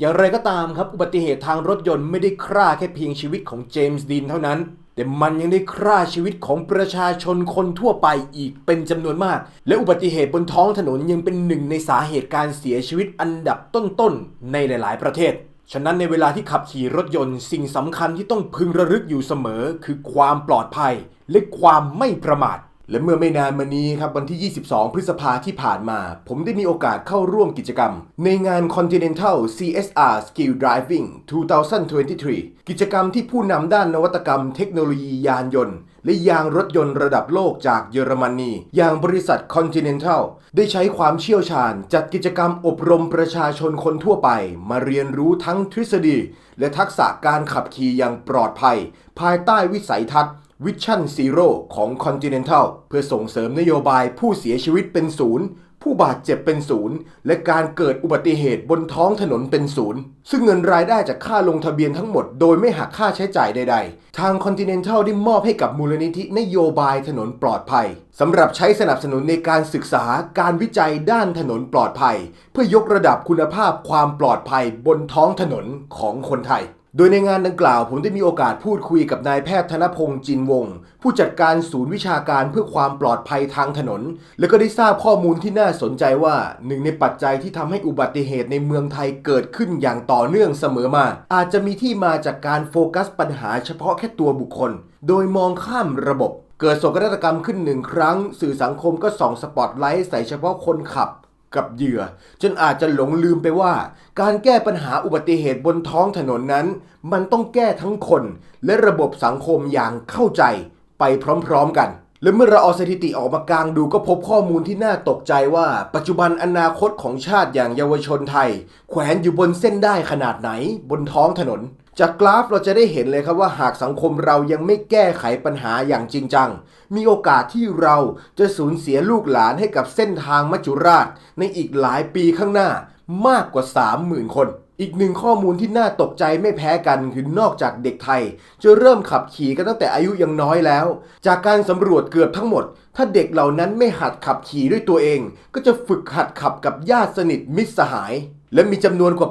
อย่างไรก็ตามครับ อุบัติเหตุทางรถยนต์ไม่ได้ฆ่าแค่เพียงชีวิตของเจมส์ดีนเท่านั้น แต่มันยังได้ฆ่าชีวิตของประชาชนคนทั่วไปอีกเป็นจำนวนมาก และอุบัติเหตุบนท้องถนนยังเป็นหนึ่งในสาเหตุการเสียชีวิตอันดับต้นๆในหลาย ๆ ประเทศ ฉะนั้นในเวลาที่ขับขี่รถยนต์สิ่งสำคัญที่ต้องพึงระลึกอยู่เสมอ คือความปลอดภัยและความไม่ประมาท และเมื่อไม่นานมานี้ครับวันที่ 22 พฤษภาที่ผ่านมา ผมได้มีโอกาสเข้าร่วมกิจกรรม ในงาน Continental CSR Skill Driving 2023 กิจกรรมที่ผู้นำด้านนวัตกรรมเทคโนโลยียานยนต์ และยางรถยนต์ระดับโลกจากเยอรมนี อย่างบริษัท Continental ได้ใช้ความเชี่ยวชาญ จัดกิจกรรมอบรมประชาชนคนทั่วไป มาเรียนรู้ทั้งทฤษฎี และทักษะการขับขี่อย่างปลอดภัย ภายใต้วิสัยทัศน์ วิชั่นซีโร่ของ Continental เพื่อส่งเสริมนโยบายผู้เสียชีวิตเป็นศูนย์ผู้บาดเจ็บเป็นศูนย์และการเกิดอุบัติเหตุบนท้องถนนเป็นศูนย์ซึ่งเงินรายได้จากค่าลงทะเบียนทั้งหมดโดยไม่หักค่าใช้จ่ายใดๆ ทาง Continental ได้มอบให้กับมูลนิธินโยบายถนนปลอดภัยสำหรับใช้สนับสนุนในการศึกษาการวิจัยด้านถนนปลอดภัย เพื่อยกระดับคุณภาพความปลอดภัยบนท้องถนนของคนไทย โดยในงานดังกล่าวผมได้มีโอกาสพูดคุยกับนายแพทย์ธนพงศ์จินวงศ์ผู้จัดการศูนย์วิชาการเพื่อความปลอดภัยทางถนน และก็ได้ทราบข้อมูลที่น่าสนใจว่าหนึ่งในปัจจัยที่ทำให้อุบัติเหตุในเมืองไทยเกิดขึ้นอย่างต่อเนื่องเสมอมา อาจจะมีที่มาจากการโฟกัสปัญหาเฉพาะแค่ตัวบุคคล โดยมองข้ามระบบ เกิดโศกนาฏกรรมขึ้นหนึ่งครั้ง สื่อสังคมก็ส่องสปอตไลท์ใส่เฉพาะคนขับ กับเหยื่อ จนอาจจะหลงลืมไปว่า การแก้ปัญหาอุบัติเหตุบนท้องถนนนั้น มันต้องแก้ทั้งคน และระบบสังคมอย่างเข้าใจไปพร้อมๆกัน และเมื่อเราเอาสถิติออกมากลางดูก็พบข้อมูลที่น่าตกใจว่า ปัจจุบันอนาคตของชาติอย่างเยาวชนไทย แขวนอยู่บนเส้นได้ขนาดไหนบนท้องถนน จากกราฟเราจะได้เห็นเลยครับว่าหากสังคมเรายังไม่แก้ไขปัญหาอย่างจริงจัง มีโอกาสที่เราจะสูญเสียลูกหลานให้กับเส้นทางมัจจุราช ในอีกหลายปีข้างหน้ามากกว่า 30,000 คน อีกหนึ่งข้อมูลที่น่าตกใจไม่แพ้กันคือนอกจากเด็กไทย จะเริ่มขับขี่กันตั้งแต่อายุยังน้อยแล้ว จากการสำรวจเกือบทั้งหมด ถ้าเด็กเหล่านั้นไม่หัดขับขี่ด้วยตัวเอง ก็จะฝึกหัดขับกับญาติสนิทมิตรสหาย และมีจำนวนกว่า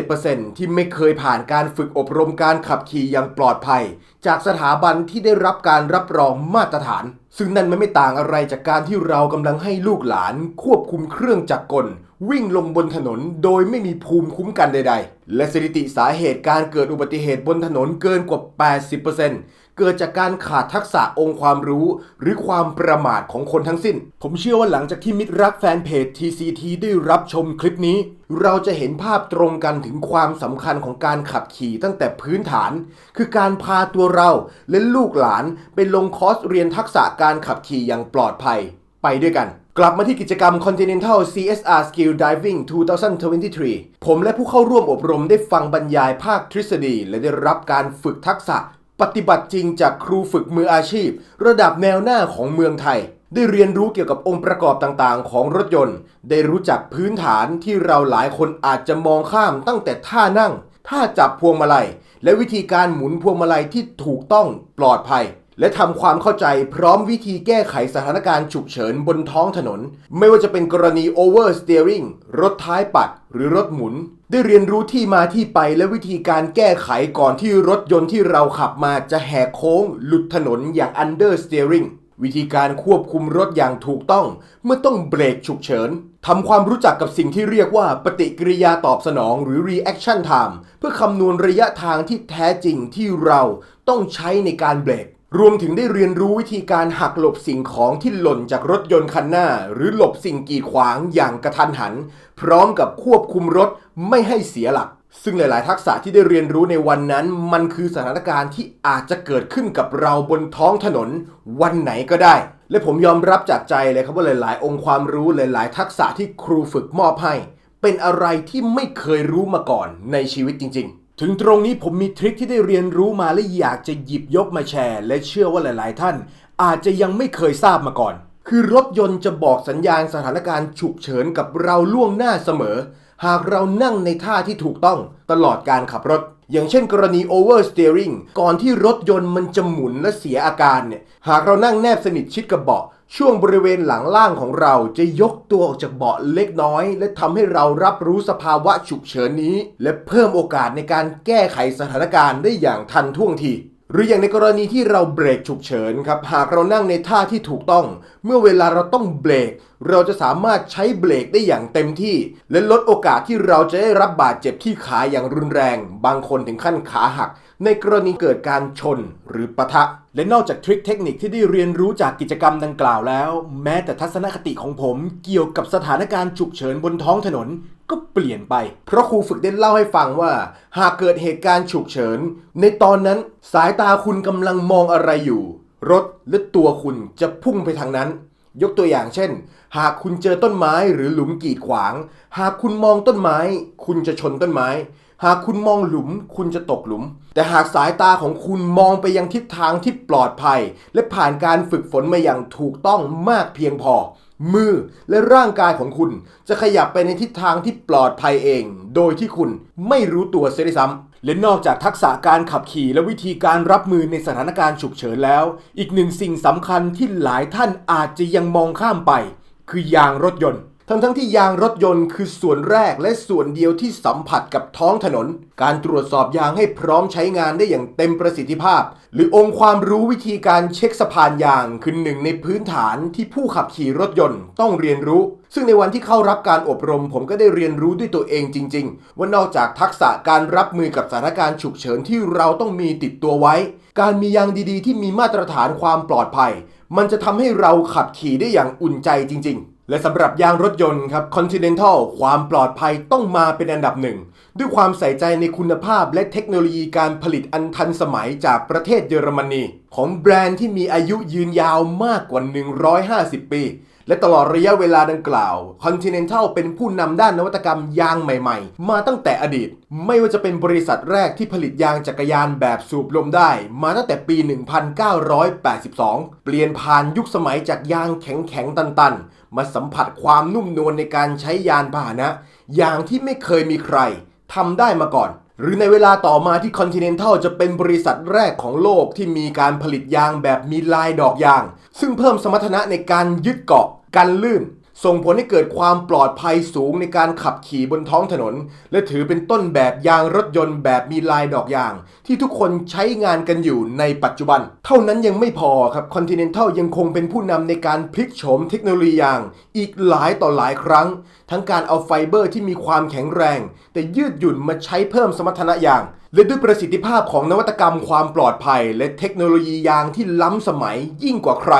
87%ที่ไม่เคยผ่านการฝึกอบรมการขับขี่อย่างปลอดภัย จากสถาบันที่ได้รับการรับรองมาตรฐาน ซึ่งนั่นมันไม่ต่างอะไรจากการที่เรากำลังให้ลูกหลานควบคุมเครื่องจักรกล วิ่งลงบนถนนโดยไม่มีภูมิคุ้มกันใด ๆ และสถิติสาเหตุการเกิดอุบัติเหตุบนถนนเกินกว่า 80% เกิดจากการขาดทักษะองค์ความรู้ หรือความประมาทของคนทั้งสิ้น ผมเชื่อว่าหลังจากที่มิตรรักแฟนเพจ TCT ได้รับชมคลิปนี้ เราจะเห็นภาพตรงกันถึงความสำคัญของการขับขี่ตั้งแต่พื้นฐาน คือการพาตัวเราและลูกหลานไปลงคอร์สเรียนทักษะการขับขี่อย่างปลอดภัย ไปด้วยกันกลับมาที่กิจกรรม Continental CSR Skill Diving 2023 ผมและผู้เข้าร่วมอบรมได้ฟังบรรยายภาคทฤษฎี และได้รับการฝึกทักษะ ปฏิบัติจริงจากครูฝึกมืออาชีพ ระดับแนวหน้าของเมืองไทย ได้เรียนรู้เกี่ยวกับองค์ประกอบต่างๆ ของรถยนต์ ได้รู้จักพื้นฐานที่เราหลายคนอาจจะมองข้ามตั้งแต่ท่านั่ง ท่าจับพวงมาลัย และวิธีการหมุนพวงมาลัยที่ถูกต้องปลอดภัย และทำความเข้าใจพร้อมวิธีแก้ไขสถานการณ์ฉุกเฉินบนท้องถนน ไม่ว่าจะเป็นกรณี oversteering รถท้ายปัด หรือรถหมุน ได้เรียนรู้ที่มาที่ไปและวิธีการแก้ไขก่อนที่รถยนต์ที่เราขับมาจะแหกโค้ง หลุดถนนอย่าง understeering วิธีการควบคุมรถอย่างถูกต้อง เมื่อต้องเบรกฉุกเฉินทำความรู้จักกับสิ่งที่เรียกว่าปฏิกิริยาตอบสนองหรือ reaction time เพื่อคำนวณระยะทางที่แท้จริงที่เราต้องใช้ในการเบรก รวมถึงได้เรียนรู้วิธีการหักหลบสิ่งของที่หล่นจากรถยนต์คันหน้า หรือหลบสิ่งกีดขวางอย่างกระทันหัน พร้อมกับควบคุมรถไม่ให้เสียหลัก ซึ่งหลาย ๆ ทักษะที่ได้เรียนรู้ในวันนั้น มันคือสถานการณ์ที่อาจจะเกิดขึ้นกับเราบนท้องถนน วันไหนก็ได้ และผมยอมรับจากใจเลยครับว่าหลาย ๆ องค์ความรู้หลาย ๆ ทักษะที่ครูฝึกมอบให้ เป็นอะไรที่ไม่เคยรู้มาก่อนในชีวิตจริง ๆ ถึงตรงนี้ผมมีทริคที่ได้เรียนรู้มาและอยากจะหยิบยกมาแชร์ และเชื่อว่าหลาย ๆ ท่าน อาจจะยังไม่เคยทราบมาก่อน คือรถยนต์จะบอกสัญญาณสถานการณ์ฉุกเฉินกับเราล่วงหน้าเสมอ หากเรานั่งในท่าที่ถูกต้องตลอดการขับรถ อย่างเช่นกรณี oversteering ก่อนที่รถยนต์มันจะหมุนและเสียอาการเนี่ยหากเรานั่งแนบสนิทชิดกับเบาะ ช่วงบริเวณหลังล่างของเราจะยกตัวออกจากเบาะเล็กน้อย และทำให้เรารับรู้สภาวะฉุกเฉินนี้ และเพิ่มโอกาสในการแก้ไขสถานการณ์ได้อย่างทันท่วงทีหรืออย่างในกรณีที่เราเบรกฉุกเฉินครับหากเรานั่งในท่าที่ถูกต้อง เมื่อเวลาเราต้องเบรก เราจะสามารถใช้เบรกได้อย่างเต็มที่ และลดโอกาสที่เราจะได้รับบาดเจ็บที่ขาอย่างรุนแรง บางคนถึงขั้นขาหัก ในกรณีเกิดการชนหรือปะทะ และนอกจากทริคเทคนิคที่ได้เรียนรู้จากกิจกรรมดังกล่าวแล้ว แม้แต่ทัศนคติของผมเกี่ยวกับสถานการณ์ฉุกเฉินบนท้องถนนก็เปลี่ยนไป เพราะครูฝึกได้เล่าให้ฟังว่า หากเกิดเหตุการณ์ฉุกเฉิน ในตอนนั้นสายตาคุณกำลังมองอะไรอยู่ รถและตัวคุณจะพุ่งไปทางนั้น ยกตัวอย่างเช่น หากคุณเจอต้นไม้หรือหลุมกีดขวาง หากคุณมองต้นไม้ คุณจะชนต้นไม้ หากคุณมองหลุมคุณจะตกหลุม แต่หากสายตาของคุณมองไปยังทิศทางที่ปลอดภัย และผ่านการฝึกฝนมาอย่างถูกต้องมากเพียงพอ มือและร่างกายของคุณจะขยับไปในทิศทางที่ปลอดภัยเอง โดยที่คุณไม่รู้ตัวเสียด้วยซ้ำและนอกจากทักษะการขับขี่และวิธีการรับมือในสถานการณ์ฉุกเฉินแล้ว อีกหนึ่งสิ่งสำคัญที่หลายท่านอาจจะยังมองข้ามไป คือยางรถยนต์ ทั้งทั้งที่ยางรถยนต์คือส่วนแรกและส่วนเดียวที่สัมผัสกับท้องถนน การตรวจสอบยางให้พร้อมใช้งานได้อย่างเต็มประสิทธิภาพ หรือองค์ความรู้วิธีการเช็คสะพานยางคือหนึ่งในพื้นฐานที่ผู้ขับขี่รถยนต์ต้องเรียนรู้ ซึ่งในวันที่เข้ารับการอบรม ผมก็ได้เรียนรู้ด้วยตัวเองจริง ๆ ว่านอกจากทักษะการรับมือกับสถานการณ์ฉุกเฉินที่เราต้องมีติดตัวไว้ การมียางดีๆ ที่มีมาตรฐานความปลอดภัย มันจะทำให้เราขับขี่ได้อย่างอุ่นใจจริง ๆ และสำหรับยางรถยนต์ครับ Continental ความปลอดภัยต้องมาเป็นอันดับหนึ่ง ด้วยความใส่ใจในคุณภาพและเทคโนโลยีการผลิตอันทันสมัยจากประเทศเยอรมนี ของแบรนด์ที่มีอายุยืนยาวมากกว่า 150 ปี และตลอดระยะเวลาดังกล่าว Continental เป็นผู้นำด้านนวัตกรรมยางใหม่ๆ มาตั้งแต่อดีต ไม่ว่าจะเป็นบริษัทแรกที่ผลิตยางจักรยานแบบสูบลมได้ มาตั้งแต่ปี 1982 เปลี่ยนผ่านยุคสมัยจากยางแข็งๆตันๆ มาสัมผัสความนุ่มนวลในการใช้ยานพาหนะ อย่างที่ไม่เคยมีใครทำได้มาก่อน หรือในเวลาต่อมาที่ Continental จะเป็นบริษัทแรกของโลกที่มีการผลิตยางแบบมีลายดอกยาง ซึ่งเพิ่มสมรรถนะในการยึดเกาะกันลื่น ส่งผลให้เกิดความปลอดภัยสูงในการขับขี่บนท้องถนน และถือเป็นต้นแบบยางรถยนต์แบบมีลายดอกยาง ที่ทุกคนใช้งานกันอยู่ในปัจจุบัน เท่านั้นยังไม่พอครับ Continental ยังคงเป็นผู้นำในการพลิกโฉมเทคโนโลยียาง อีกหลายต่อหลายครั้ง ทั้งการเอาไฟเบอร์ที่มีความแข็งแรง แต่ยืดหยุ่นมาใช้เพิ่มสมรรถนะยาง และด้วยประสิทธิภาพของนวัตกรรมความปลอดภัย และเทคโนโลยียางที่ล้ำสมัยยิ่งกว่าใคร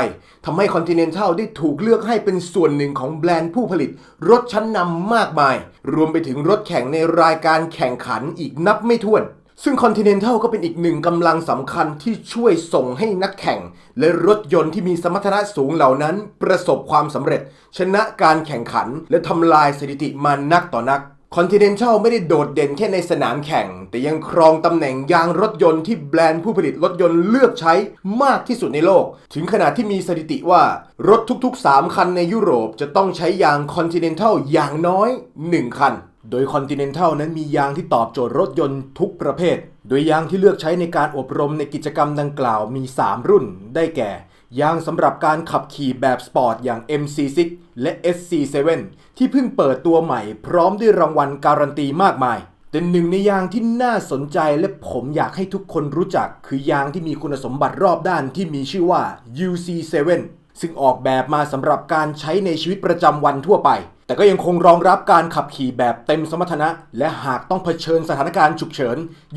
ทำให้ Continental ได้ถูกเลือกให้เป็นส่วนหนึ่งของแบรนด์ผู้ผลิต รถชั้นนำมากมาย รวมไปถึงรถแข่งในรายการแข่งขันอีกนับไม่ถ้วน ซึ่ง Continental ก็เป็นอีกหนึ่งกำลังสำคัญที่ช่วยส่งให้นักแข่ง และรถยนต์ที่มีสมรรถนะสูงเหล่านั้น ประสบความสำเร็จ ชนะการแข่งขัน และทำลายสถิติมานักต่อนัก Continental ไม่ได้โดดเด่นแค่ในสนามแข่ง แต่ยังครองตำแหน่งยางรถยนต์ที่แบรนด์ผู้ผลิตรถยนต์เลือกใช้มากที่สุดในโลก ถึงขนาดที่มีสถิติว่า รถทุกๆ 3 คันในยุโรปจะต้องใช้ยาง Continental อย่างน้อย 1 คัน โดย Continental นั้นมียางที่ตอบโจทย์รถยนต์ทุกประเภท โดยยางที่เลือกใช้ในการอบรมในกิจกรรมดังกล่าวมี 3 รุ่น ได้แก่ ยางสำหรับการขับขี่แบบสปอร์ตอย่าง MC6 และ SC7 ที่เพิ่งเปิดตัวใหม่พร้อมด้วยรางวัลการันตีมากมาย แต่หนึ่งในยางที่น่าสนใจและผมอยากให้ทุกคนรู้จัก คือยางที่มีคุณสมบัติรอบด้านที่มีชื่อว่า UC7 ซึ่งออกแบบมาสำหรับการใช้ในชีวิตประจำวันทั่วไป แต่ก็ยังคงรองรับการขับขี่แบบเต็มสมรรถนะ และหากต้องเผชิญสถานการณ์ฉุกเฉิน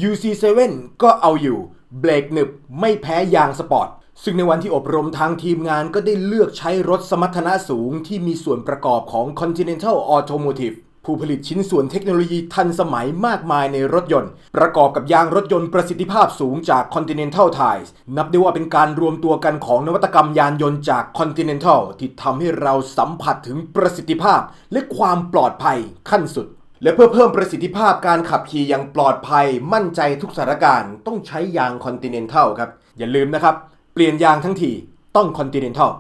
UC7 ก็เอาอยู่ เบรกหนึบไม่แพ้ยางสปอร์ต ซึ่งในวันที่อบรมทางทีมงานก็ได้เลือกใช้รถสมรรถนะสูงที่มีส่วนประกอบของ Continental Automotive ผู้ผลิตชิ้นส่วนเทคโนโลยีทันสมัยมากมายในรถยนต์ ประกอบกับยางรถยนต์ประสิทธิภาพสูงจาก Continental Tires นับได้ว่าเป็นการรวมตัวกันของนวัตกรรมยานยนต์จาก Continental ที่ทำให้เราสัมผัสถึงประสิทธิภาพและความปลอดภัยขั้นสุด และเพื่อเพิ่มประสิทธิภาพการขับขี่อย่างปลอดภัย มั่นใจทุกสถานการณ์ต้องใช้ยาง Continental ครับอย่าลืมนะครับ เปลี่ยนยางทั้งทีต้อง Continental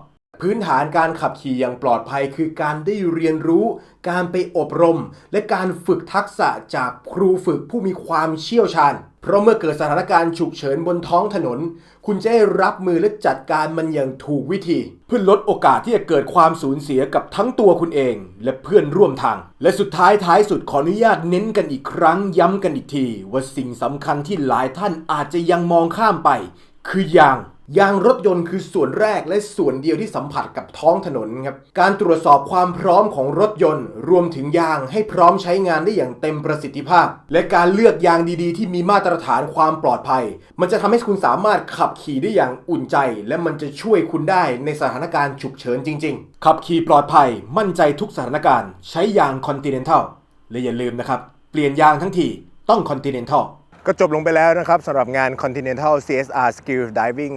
พื้นฐานการขับขี่อย่างปลอดภัยคือการได้เรียนรู้ การไปอบรม และการฝึกทักษะจากครูฝึกผู้มีความเชี่ยวชาญ เพราะเมื่อเกิดสถานการณ์ฉุกเฉินบนท้องถนน คุณจะได้รับมือและจัดการมันอย่างถูกวิธี เพื่อลดโอกาสที่จะเกิดความสูญเสียกับทั้งตัวคุณเอง และเพื่อนร่วมทาง และสุดท้ายท้ายสุดขออนุญาตเน้นกันอีกครั้งย้ำกันอีกที ว่าสิ่งสำคัญที่หลายท่านอาจจะยังมองข้ามไป คือยาง ยางรถยนต์คือส่วนแรกและส่วนเดียวที่สัมผัสกับท้องถนนครับ การตรวจสอบความพร้อมของรถยนต์ รวมถึงยางให้พร้อมใช้งานได้อย่างเต็มประสิทธิภาพ และการเลือกยางดีๆ ที่มีมาตรฐานความปลอดภัย มันจะทำให้คุณสามารถขับขี่ได้อย่างอุ่นใจ และมันจะช่วยคุณได้ในสถานการณ์ฉุกเฉินจริง ๆ ขับขี่ปลอดภัย มั่นใจทุกสถานการณ์ ใช้ยาง Continental และอย่าลืมนะครับ เปลี่ยนยางทั้งทีต้อง Continental ก็จบลงไปแล้วนะครับสำหรับงาน Continental CSR Skill Diving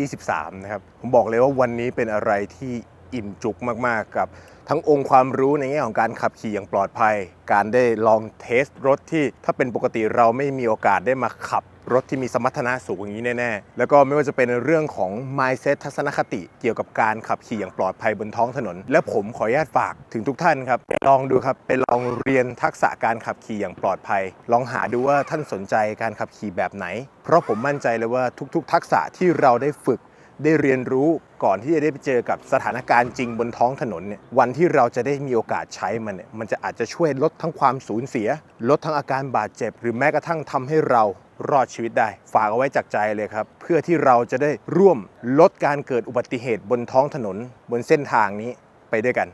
2023 นะครับ ผมบอกเลยว่าวันนี้เป็นอะไรที่อิ่มจุกมาก ๆ กับ ทั้งองค์ความรู้ในแง่ของการขับขี่อย่างปลอดภัย การได้ลองเทสรถที่ถ้าเป็นปกติเราไม่มีโอกาสได้มาขับ รถที่มีสมรรถนะสูงอย่างนี้แน่ๆ แล้วก็ไม่ว่าจะเป็นเรื่องของ mindset ทัศนคติ เกี่ยวกับการขับขี่อย่างปลอดภัยบนท้องถนน และผมขออนุญาตฝากถึงทุกท่านครับ ลองดูครับไปลองเรียนทักษะการขับขี่อย่างปลอดภัย ลองหาดูว่าท่านสนใจการขับขี่แบบไหน เพราะผมมั่นใจเลยว่าทุก ๆ ทักษะที่เราได้ฝึกได้เรียนรู้ก่อนที่จะได้ไปเจอกับสถานการณ์จริงบนท้องถนนเนี่ยวันที่เราจะได้มีโอกาสใช้มันเนี่ยมันจะอาจจะช่วยลดทั้งความสูญเสีย ลดทั้งอาการบาดเจ็บ หรือแม้กระทั่งทำให้เรา รอดชีวิตได้ ฝากเอาไว้จากใจเลยครับ เพื่อที่เราจะได้ร่วมลดการเกิดอุบัติเหตุบนท้องถนนบนเส้นทางนี้ไปด้วยกัน